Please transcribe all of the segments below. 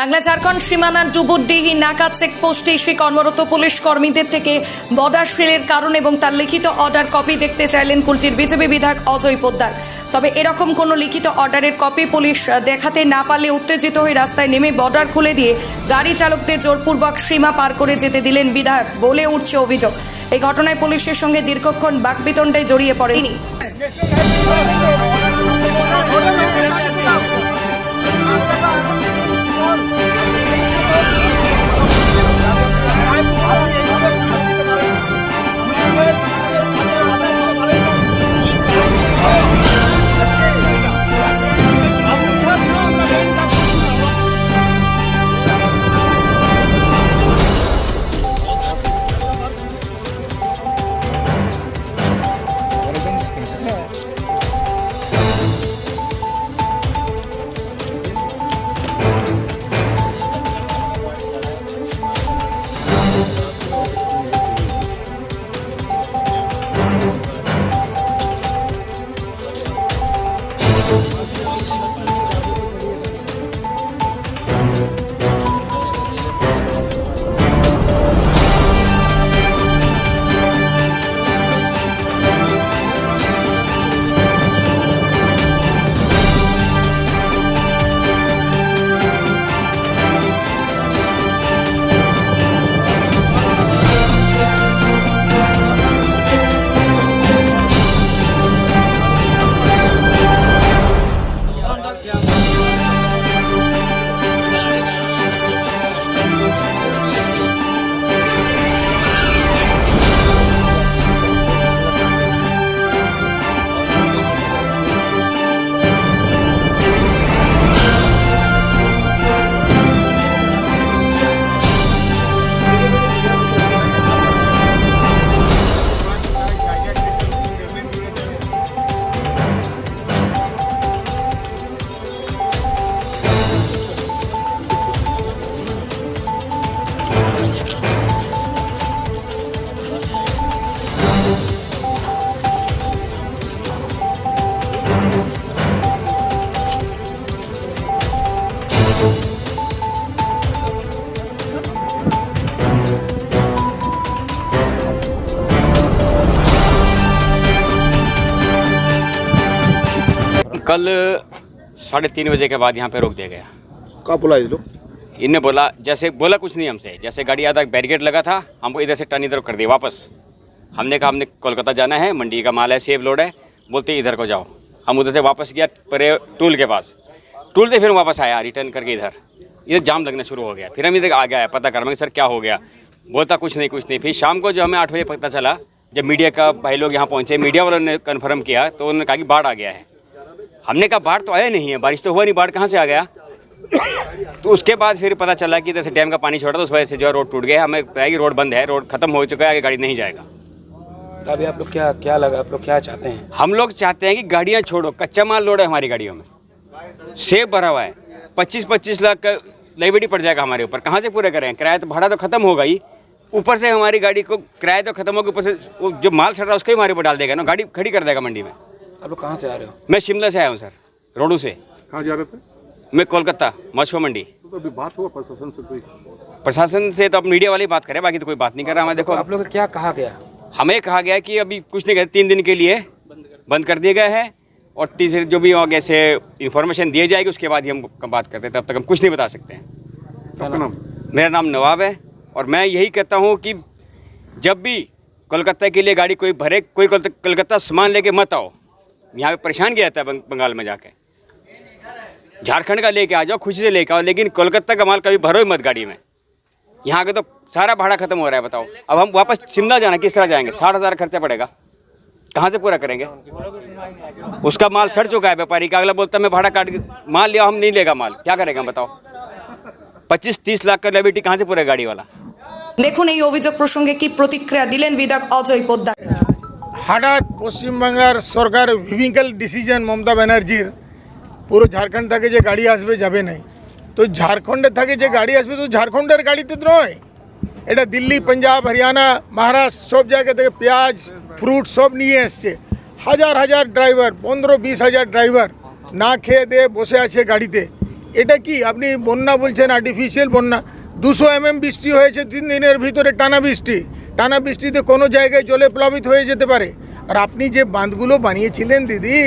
বাংলা ঝাড়খণ্ড সীমানা ডুবুরডিহি নাকা চেকপোস্টে এসে কর্মরত পুলিশ কর্মীদের থেকে বর্ডার ফেলের কারণ এবং তার লিখিত অর্ডার কপি দেখতে চাইলেন কুলটির বিজেপি বিধায়ক অজয় পোদ্দার। তবে এরকম কোনো লিখিত অর্ডারের কপি পুলিশ দেখাতে না পারলে উত্তেজিত হয়ে রাস্তায় নেমে বর্ডার খুলে দিয়ে গাড়ি চালকদের জোরপূর্বক সীমা পার করে যেতে দিলেন বিধায়ক বলে উঠছে অভিযোগ। এই ঘটনায় পুলিশের সঙ্গে দীর্ঘক্ষণ বাকবিতণ্ডায় জড়িয়ে পড়ে कल साढ़े तीन बजे के बाद यहाँ पे रोक दिया गया। कहाँ बोला ये लोग? इनने बोला जैसे बोला कुछ नहीं हमसे जैसे गाड़ी आधा बैरिकेड लगा था हमको इधर से टर्न इधर कर दिया वापस। हमने कहा हमने कोलकाता जाना है मंडी का माल है सेब लोड है बोलते इधर को जाओ। हम उधर से वापस गया परे टूल के पास। टूल से फिर वापस आया रिटर्न करके इधर। इधर जाम लगना शुरू हो गया। फिर हम इधर आ गया पता कर मैं सर क्या हो गया? बोलता कुछ नहीं कुछ नहीं। फिर शाम को जो हमें आठ बजे पता चला जब मीडिया का भाई लोग यहाँ पहुँचे मीडिया वालों ने कन्फर्म किया तो उन्होंने कहा कि बाढ़ आ गया है। हमने कहा बाढ़ तो आया नहीं है बारिश तो हुआ नहीं बाढ़ कहाँ से आ गया? तो उसके बाद फिर पता चला कि जैसे डैम का पानी छोड़ा तो उस वजह से जो है रोड टूट गया। हमें पता कि रोड बंद है रोड खत्म हो चुका है आगे गाड़ी नहीं जाएगा। तो अभी आप लोग क्या क्या लगा आप लोग क्या चाहते हैं? हम लोग चाहते हैं कि गाड़ियाँ छोड़ो कच्चा माल लोड है हमारी गाड़ियों में। सेब भरा हुआ है। पच्चीस पच्चीस लाख का लाइबिलिटी पड़ जाएगा हमारे ऊपर। कहाँ से पूरे करें? किराया तो भाड़ा तो खत्म होगा ही। ऊपर से हमारी गाड़ी को किराया तो खत्म होगा ऊपर से जो माल सड़ रहा है उसको ही हमारे ऊपर डाल देगा ना। गाड़ी खड़ी कर देगा मंडी में। आप लोग कहाँ से आ रहे हो? मैं शिमला से आया हूँ सर। रोडू से। कहाँ जा रहे थे मैं कोलकाता मशो मंडी। तो अभी बात हुआ प्रशासन से कोई? प्रशासन से तो अब मीडिया वाले बात करें बाकी तो कोई बात नहीं कर रहा हमें देखो। आप लोग क्या कहा गया? हमें कहा गया कि अभी कुछ नहीं कहते तीन दिन के लिए बंद कर दिया गया है और तीसरे जो भी आगे से इंफॉर्मेशन दी जाएगी उसके बाद ही हम बात करते हैं तब तक हम कुछ नहीं बता सकते हैं। आपका नाम? मेरा नाम नवाब है और मैं यही कहता हूँ कि जब भी कोलकाता के लिए गाड़ी कोई भरे कोई कोल- कोलकाता सामान लेके मत आओ। यहाँ पे परेशान किया जाता है बंग- बंगाल में जाके झारखंड का लेके आ जाओ खुशी से लेके आओ लेकिन कोलकाता का माल कभी भरो ही मत गाड़ी में यहाँ के तो सारा भाड़ा खत्म हो रहा है बताओ अब हम वापस शिमला जाना किस तरह जाएंगे साठ हज़ार खर्चा पड़ेगा कहाँ से पूरा करेंगे उसका माल सड़ चुका है व्यापारी का अगला बोलता है मैं भाड़ा काट के माल लिया हम नहीं लेगा माल क्या करेगा हम बताओ पच्चीस तीस लाख का लाइबिलिटी कहाँ से पूरा गाड़ी वाला দেখুন এই অভিযোগ প্রসঙ্গে কি প্রতিক্রিয়া দিলেন বিধায়ক অজয় পোদ্দার হঠাৎ পশ্চিমবাংলার সরকার ভিভিক্যাল ডিসিশন মমতা ব্যানার্জির। পুরো ঝাড়খণ্ড থেকে যে গাড়ি আসবে যাবে নাই। তো ঝাড়খণ্ডে থেকে যে গাড়ি আসবে, তো ঝাড়খণ্ডের গাড়িতে নয়। এটা দিল্লি, পাঞ্জাব, হরিয়ানা, মহারাষ্ট্র সব জায়গা থেকে পেঁয়াজ ফ্রুট সব নিয়ে এসছে। হাজার হাজার ড্রাইভার পনেরো বিশ হাজার ড্রাইভার না খেয়ে দিয়ে বসে আছে গাড়িতে। এটা কি? আপনি বন্যা বলছেন আর্টিফিশিয়াল বন্যা। দুশো এমএম বৃষ্টি হয়েছে, তিন দিনের ভিতরে টানা বৃষ্টি। টানা বৃষ্টিতে কোনো জায়গায় জলে প্লাবিত হয়ে যেতে পারে। আর আপনি যে বাঁধগুলো বানিয়েছিলেন দিদি,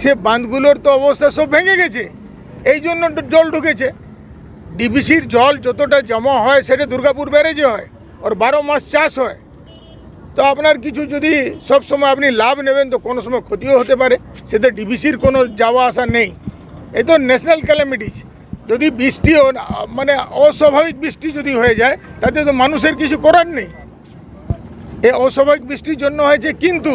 সে বাঁধগুলোর তো অবস্থা সব ভেঙে গেছে। এই জন্য জল ঢুকেছে। ডিবিসির জল যতটা জমা হয়, সেটা দুর্গাপুর ব্যারেজে হয় ওর বারো মাস চাষ হয়। তো আপনার কিছু যদি সব সময় আপনি লাভ নেবেন, তো কোনো সময় ক্ষতিও হতে পারে। সেটা ডিবিসির কোনো যাওয়া আসা নেই। এ তো ন্যাশনাল ক্যালামিটিস যদি বৃষ্টি মানে অস্বাভাবিক বৃষ্টি যদি হয়ে যায়, তাতে তো মানুষের কিছু করার নেই। এই অস্বাভাবিক বৃষ্টির জন্য হয়েছে, কিন্তু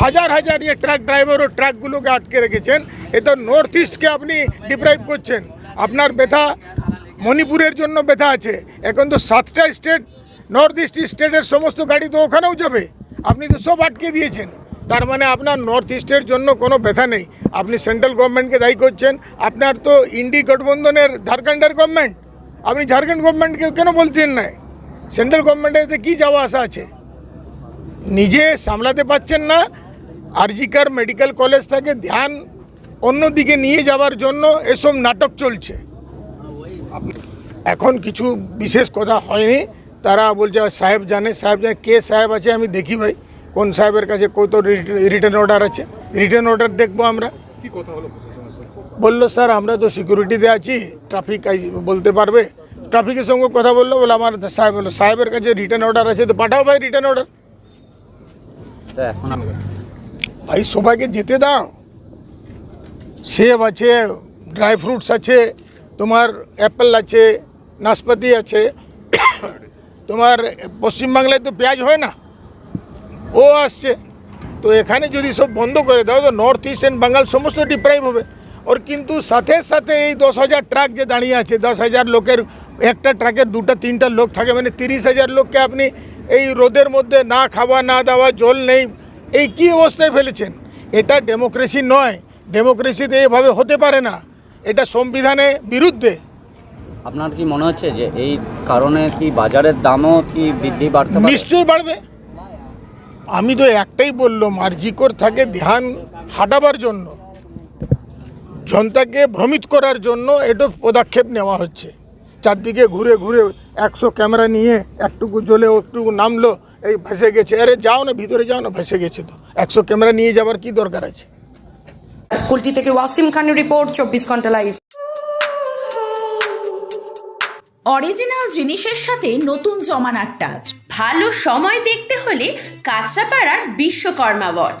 হাজার হাজার ইয়ে ট্রাক ড্রাইভার ও ট্রাকগুলোকে আটকে রেখেছেন। এ তো নর্থ ইস্টকে আপনি ডিপ্রাইভ করছেন। আপনার ব্যথা মণিপুরের জন্য ব্যথা আছে। এখন তো সাতটা স্টেট নর্থ ইস্ট স্টেটের সমস্ত গাড়ি তো ওখানেও যাবে। আপনি তো সব আটকে দিয়েছেন। তার মানে আপনার নর্থ ইস্টের জন্য কোনো ব্যথা নেই। আপনি সেন্ট্রাল গভর্নমেন্টকে দায়ী করছেন। আপনার তো ইন্ডি গঠবন্ধনের ঝাড়খণ্ডের গভর্নমেন্ট আপনি ঝাড়খণ্ড গভর্নমেন্টকে কেন বলছেন না? সেন্ট্রাল গভর্নমেন্টের এতে কী যাওয়া আসা আছে? নিজে সামলাতে পারছেন না। আরজিকার মেডিকেল কলেজ থেকে ধ্যান অন্যদিকে নিয়ে যাওয়ার জন্য এসব নাটক চলছে। এখন কিছু বিশেষ কথা হয়নি। তারা বলছে সাহেব জানে সাহেব জানে কে সাহেব আছে আমি দেখি ভাই কোন সাহেবের কাছে কত রিটার্ন অর্ডার আছে। রিটার্ন অর্ডার দেখব আমরা। কি কথা হলো বলল স্যার আমরা তো সিকিউরিটিতে আছি ট্রাফিক বলতে পারবে? ট্রাফিকের সঙ্গে কথা বলল বলে আমার সাহেব বলল সাহেবের কাছে রিটার্ন অর্ডার আছে তো পাঠাও ভাই রিটার্ন অর্ডার। ভাই, সবাইকে যেতে দাও। সেব আছে, ড্রাই ফ্রুটস আছে, তোমার অ্যাপেল আছে, নাশপাতি আছে। তোমার পশ্চিমবাংলায় তো পেঁয়াজ হয় না। ও আসছে। তো এখানে যদি সব বন্ধ করে দাও, তো নর্থ ইস্ট অ্যান্ড বাঙ্গাল সমস্ত ডিপ্রাইভ হবে। ওর কিন্তু সাথে সাথে এই দশ হাজার ট্রাক যে দাঁড়িয়ে আছে, দশ হাজার লোকের, একটা ট্রাকের দুটা, তিনটা লোক থাকে মানে তিরিশ হাজার লোককে আপনি এই রোদের মধ্যে না খাওয়া না দাওয়া জল নেই এই কি অবস্থায় ফেলেছেন? এটা ডেমোক্রেসি নয়। ডেমোক্রেসিতে এভাবে হতে পারে না। এটা সংবিধানে বিরুদ্ধে। আপনার কি মনে হচ্ছে যে এই কারণে কি বাজারের দামও কি বৃদ্ধি বাড়তে নিশ্চয়ই বাড়বে। আমি তো একটাই বললাম আরজিকর থাকে ধ্যান হাঁটাবার জন্য। জনতাকে ভ্রমিত করার জন্য এটা পদক্ষেপ নেওয়া হচ্ছে। চারদিকে ঘুরে ঘুরে একশো ক্যামেরা নিয়ে একটুকু জ্বলে একটুকু নামলো এই ভেসে গেছে। আরে যাও না ভিতরে যাও না ভেসে গেছে তো। একশো ক্যামেরা নিয়ে যাবার কি দরকার আছে? কুলটি থেকে ওয়াসিম খানের রিপোর্ট চব্বিশ ঘণ্টা লাইভ। অরিজিনাল জিনিসের সাথে নতুন জমানার টাচ ভালো সময় দেখতে হলে কাঁচরাপাড়ার বিশ্বকর্মা ওয়াচ